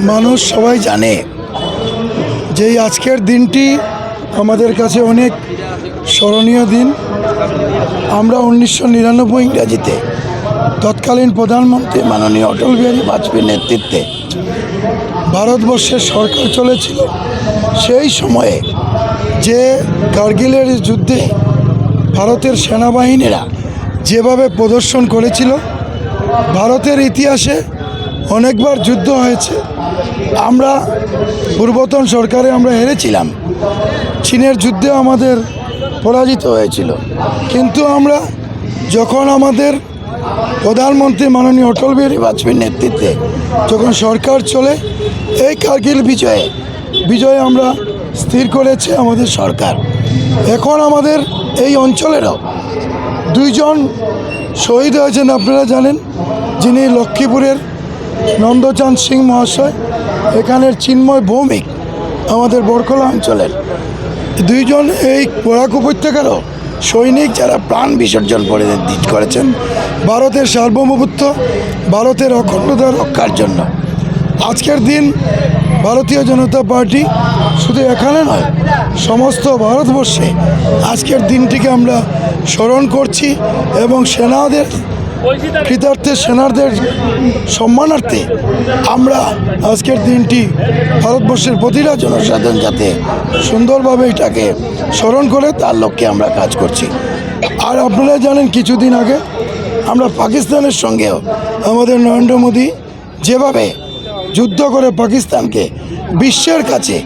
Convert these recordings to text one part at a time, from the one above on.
মানুষ সবাই জানে যে আজকের দিনটি আমাদের কাছে অনেক স্মরণীয় দিন। আমরা উনিশশো নিরানব্বই ইংরাজিতে, তৎকালীন প্রধানমন্ত্রী মাননীয় অটল বিহারী বাজপেয়ীর নেতৃত্বে ভারতবর্ষের সরকার চলেছিল। সেই সময়ে যে কার্গিলের যুদ্ধে ভারতের সেনাবাহিনীরা যেভাবে প্রদর্শন করেছিল, ভারতের ইতিহাসে অনেকবার যুদ্ধ হয়েছে। আমরা পূর্বতন সরকারে আমরা হেরেছিলাম। চীনের যুদ্ধে আমাদের পরাজিত হয়েছিল। কিন্তু আমরা যখন আমাদের প্রধানমন্ত্রী মাননীয় অটল বিহারী বাজপেয়ীর নেতৃত্বে যখন সরকার চলে, এই কার্গিল বিজয়ে বিজয়ে আমরা স্থির করেছে আমাদের সরকার। এখন আমাদের এই অঞ্চলেরও দুইজন শহীদ হয়েছেন, আপনারা জানেন, যিনি লক্ষ্মীপুরের নন্দচাঁদ সিং মহাশয়, এখানের চিন্ময় ভৌমিক আমাদের বরকলা অঞ্চলের। দুইজন এই বরাক উপত্যকারও সৈনিক যারা প্রাণ বিসর্জন করে করেছেন, ভারতের সার্বভৌমত্ব, ভারতের অখণ্ডতা রক্ষার জন্য। আজকের দিন ভারতীয় জনতা পার্টি শুধু এখানে নয়, সমস্ত ভারতবর্ষে আজকের দিনটিকে আমরা স্মরণ করছি এবং সেনাদের কৃতার্থে সেনারদের সম্মানার্থে আমরা আজকের দিনটি ভারতবর্ষের প্রতিটা জনসাধারণ যাতে সুন্দরভাবে এটাকে স্মরণ করে, তার লক্ষ্যে আমরা কাজ করছি। আর আপনারা জানেন, কিছুদিন আগে আমরা পাকিস্তানের সঙ্গেও আমাদের নরেন্দ্র মোদী যেভাবে যুদ্ধ করে পাকিস্তানকে বিশ্বের কাছে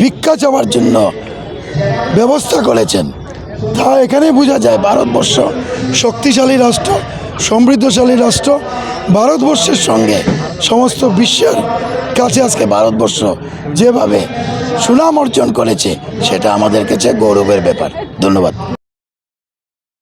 ভিক্ষা চাওয়ার জন্য ব্যবস্থা করেছেন, তা এখানে বোঝা যায়, ভারতবর্ষ শক্তিশালী রাষ্ট্র। সমৃদ্ধশালী রাষ্ট্র ভারতবর্ষের সঙ্গে সমস্ত বিশ্বের কাছে আজকে ভারতবর্ষ যেভাবে সুনাম অর্জন করেছে, সেটা আমাদের কাছে গৌরবের ব্যাপার। ধন্যবাদ।